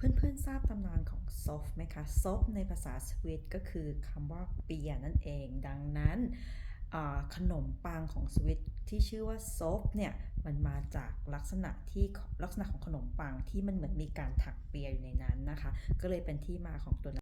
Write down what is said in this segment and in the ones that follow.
เพื่อนๆทราบตำนานของซอฟไหมคะซอฟในภาษาสวีตก็คือคำว่าเปียนั่นเอง ดังนั้นขนมปังของสวีตที่ชื่อว่าซอฟเนี่ยมันมาจากลักษณะที่ลักษณะของขนมปังที่มันเหมือนมีการถักเปียอยู่ในนั้นนะคะ ก็เลยเป็นที่มาของตัว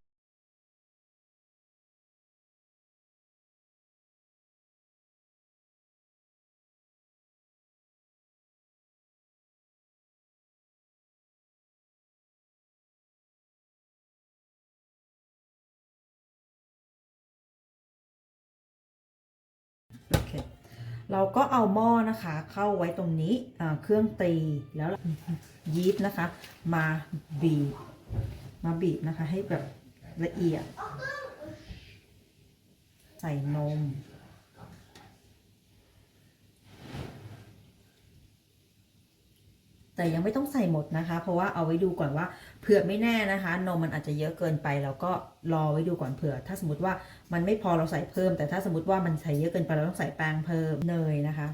เราก็เอาหม้อนะคะ เข้าไว้ตรงนี้เครื่องตีแล้วยีสต์นะคะ มาบีบ มาบีบนะคะให้แบบละเอียด ใส่นม แต่ยังไม่ต้องใส่หมดนะคะ เพราะว่าเอาไว้ดูก่อนว่าเผื่อไม่แน่นะคะ นมมันอาจจะเยอะเกินไปเราก็รอไว้ดูก่อนเผื่อ ถ้าสมมติว่ามันไม่พอเราใส่เพิ่ม แต่ถ้าสมมติว่ามันใส่เยอะเกินไปเราต้องใส่แป้งเพิ่มเนยนะคะ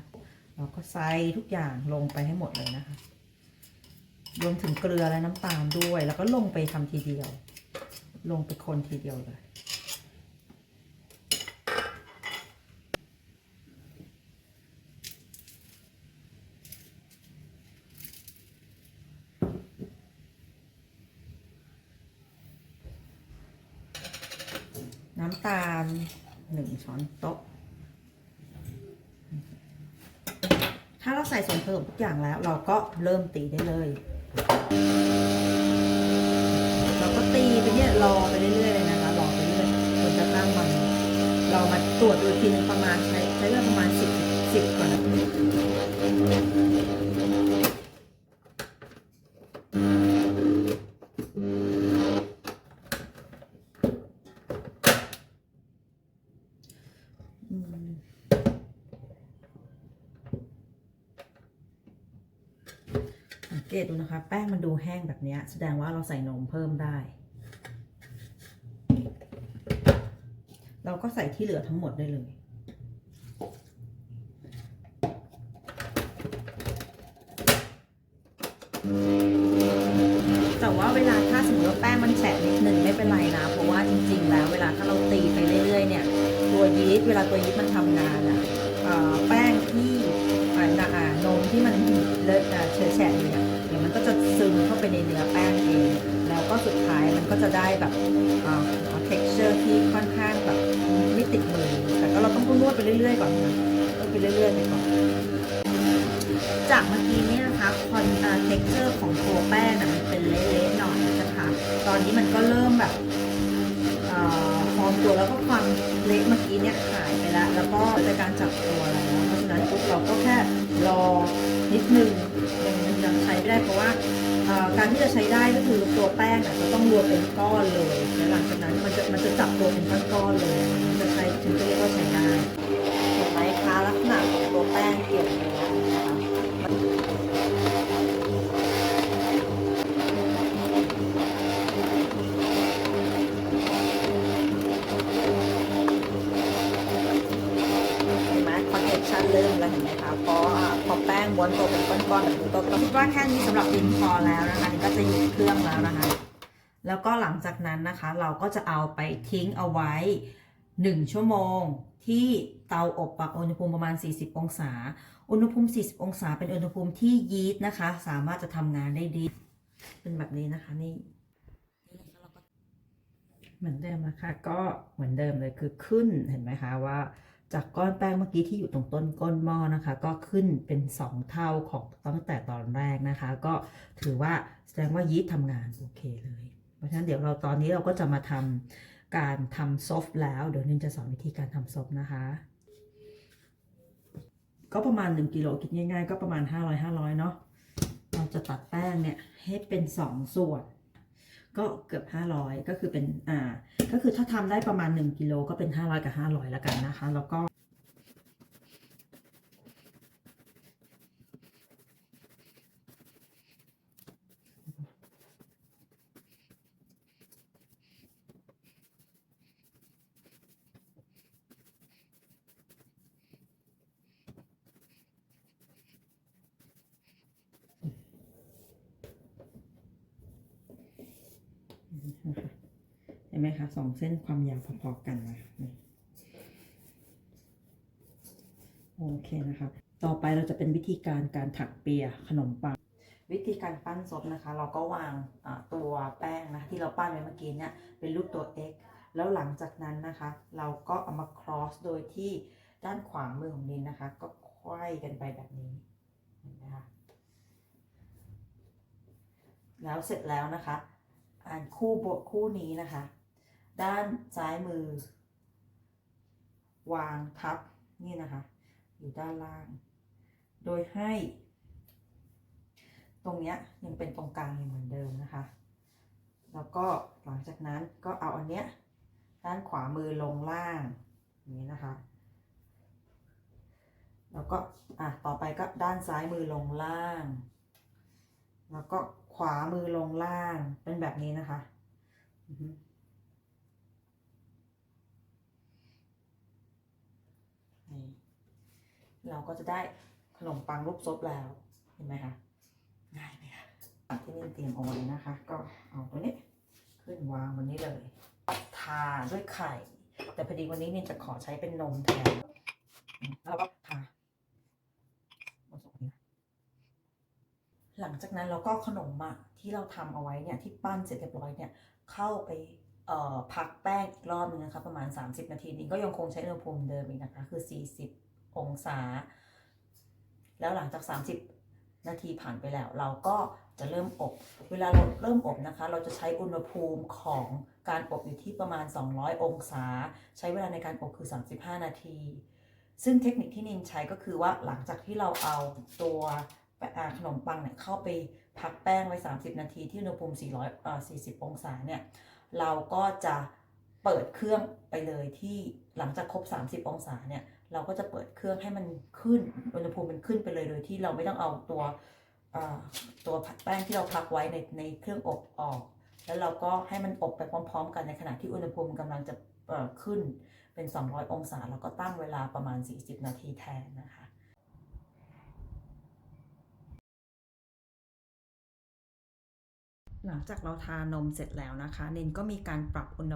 เราก็ใส่ทุกอย่างลงไปให้หมดเลยนะคะ รวมถึงเกลือและน้ำตาลด้วย แล้วก็ลงไปทำทีเดียว ลงไปคนทีเดียวเลย น้ำตาลหนึ่งช้อนโต๊ะ ถ้าเราใส่ส่วนผสมทุกอย่างแล้ว เราก็เริ่มตีได้เลย เราก็ตีไปเนี่ยรอไปเรื่อยๆเลยนะคะ รอไปเรื่อยจนกระทั่งมัน เรามาตรวจดูทีนึงประมาณใช้ใช้เวลาประมาณสิบสิบกว่านาที เกตดูนะคะ แป้งมันดูแห้งแบบนี้แสดงว่าเราใส่นมเพิ่มได้ เราก็ใส่ที่เหลือทั้งหมดได้เลย แต่ว่าเวลาถ้าสมมติว่าแป้งมันแฉะนิดนึงไม่เป็นไรนะ เพราะว่าจริง ๆ แล้วเวลาถ้าเราตีไปเรื่อย ๆ เนี่ย ตัวยีสต์เวลาตัวยีสต์มันทำงานอะอ่าแป้งที่อ่าน่ะนมที่มันเลอะอ่าเชื้อแฉะอยู่เนี่ย ไปในเนื้อแป้งเอง แล้วก็สุดท้ายมันก็จะได้แบบอ่า texture ที่ค่อนข้างแบบไม่ติดมือ แต่ก็เราต้องนวดไปเรื่อยๆก่อนนะนวดไปเรื่อยๆไปก่อนจากเมื่อกี้เนี่ยนะคะคอนเท็กเจอร์ของตัวแป้งน่ะมันเป็นเละๆหน่อยนะคะ ตอนนี้มันก็เริ่มแบบเอ่อฟอมตัวแล้วก็ความเละเมื่อกี้เนี่ยหายไปแล้ว แล้วก็ในการจับตัวแล้วเพราะฉะนั้นปุ๊บเราก็แค่รอนิดนึงยังยังใช้ไม่ได้เพราะว่า การที่จะใช้ได้ก็คือตัวแป้งอะจะต้องรวมเป็นก้อนเลยแล้วหลังจากนั้นมันจะมันจะจับตัวเป็นก้อนๆเลยมันจะใช้ถึงจะเรียกว่าใช้ได้เห็นไหมคะลักษณะของตัวแป้งเปลี่ยนไปแล้ว ก็คิดว่าแค่นี้สำหรับดินพอแล้วนะคะนี่ก็จะหยุดเครื่องแล้วนะคะ แล้วก็หลังจากนั้นนะคะ เราก็จะเอาไปทิ้งเอาไว้ 1 ชั่วโมงที่เตาอบปรับอุณหภูมิประมาณ 40 องศา อุณหภูมิ 40 องศา เป็นอุณหภูมิที่ยีสต์นะคะ สามารถจะทำงานได้ดี เป็นแบบนี้นะคะนี่เหมือนเดิมนะคะ ก็เหมือนเดิมเลยคือขึ้นเห็นไหมคะว่า จากก้อนแป้งเมื่อกี้ที่อยู่ตรงต้นก้นหม้อนะคะ ก็ขึ้นเป็น 2 เท่าของตั้งแต่ตอนแรกนะคะ ก็ถือว่าแสดงว่ายีสต์ทำงานโอเคเลย เพราะฉะนั้นเดี๋ยวเราตอนนี้เราก็จะมาทำการทำซอฟแล้ว เดี๋ยวนินจะสอนวิธีการทำซอฟนะคะ ก็ประมาณ 1กิโลคิดง่ายๆ ก็ประมาณ 500 500เนาะเราจะตัดแป้งเนี่ยให้เป็น 2 ส่วน ก็เกือบ 500 ก็คือเป็นอ่าก็คือถ้าทำได้ประมาณ 1 กิโลก็เป็น 500 กับ 500 แล้วกันนะคะ แล้วก็ ไหมคะสองเส้นความยาวพอๆกันนะคะโอเคนะคะต่อไปเราจะเป็นวิธีการการถักเปียขนมปัง วิธีการปั้นซบนะคะ เราก็วางตัวแป้งนะที่เราปั้นไว้เมื่อกี้เนี่ยเป็นรูปตัว X แล้วหลังจากนั้นนะคะ เราก็เอามา cross โดยที่ด้านขวามือของนินนะคะ ก็ไขว้กันไปแบบนี้นไหมคะแล้วเสร็จแล้วนะคะอันคู่บทคู่นี้นะคะ ด้านซ้ายมือ วางทับนี่นะคะ อยู่ด้านล่าง โดยให้ ตรงเนี้ยยังเป็นตรงกลางอยู่เหมือนเดิมนะคะ แล้วก็หลังจากนั้นก็เอาอันเนี้ยด้านขวามือลงล่างนี้นะคะ แล้วก็อะต่อไปก็ด้านซ้ายมือลงล่าง แล้วก็ขวามือลงล่างเป็นแบบนี้นะคะอฮึนี่ เราก็จะได้ขนมปังรูปซบแล้ว เห็นไหมคะ ง่ายไหมคะที่นี่เตรียมเอาไว้นะคะ ก็เอาตัวนี้ขึ้นวางบนนี้เลย ทาด้วยไข่ แต่พอดีวันนี้เนี่ยจะขอใช้เป็นนมแทนแล้วก็ทาบนส่วนนี้นะหลังจากนั้นเราก็ขนมอะที่เราทำเอาไว้เนี่ยที่ปั้นเสร็จเรียบร้อยเนี่ยเข้าไปพักแป้งอีกรอบนึงนะคะประมาณ 30 นาทีนี้ก็ยังคงใช้อุณหภูมิเดิมอีกนะคะคือ 40 องศา แล้วหลังจาก 30 นาทีผ่านไปแล้ว เราก็จะเริ่มอบ เวลาเราเริ่มอบนะคะ เราจะใช้อุณหภูมิของการอบอยู่ที่ประมาณ 200 องศา ใช้เวลาในการอบคือ 35 นาที ซึ่งเทคนิคที่นินใช้ก็คือว่าหลังจากที่เราเอาตัวขนมปังเนี่ยเข้าไปพักแป้งไว้ 30 นาทีที่อุณหภูมิ440 องศาเนี่ย เราก็จะเปิดเครื่องไปเลยที่หลังจากครบ 30 องศาเนี่ย เราก็จะเปิดเครื่องให้มันขึ้นอุณหภูมิมันขึ้นไปเลยโดยที่เราไม่ต้องเอาตัวเอ่อตัวแป้งที่เราพักไว้ในในเครื่องอบออก แล้วเราก็ให้มันอบไปพร้อม ๆ กันในขณะที่อุณหภูมิกำลังจะขึ้นเป็น 200 องศาแล้วก็ตั้งเวลาประมาณ 40 นาทีแทนนะคะหลังจากเราทานมเสร็จแล้วนะคะ นินก็มีการปรับอุณห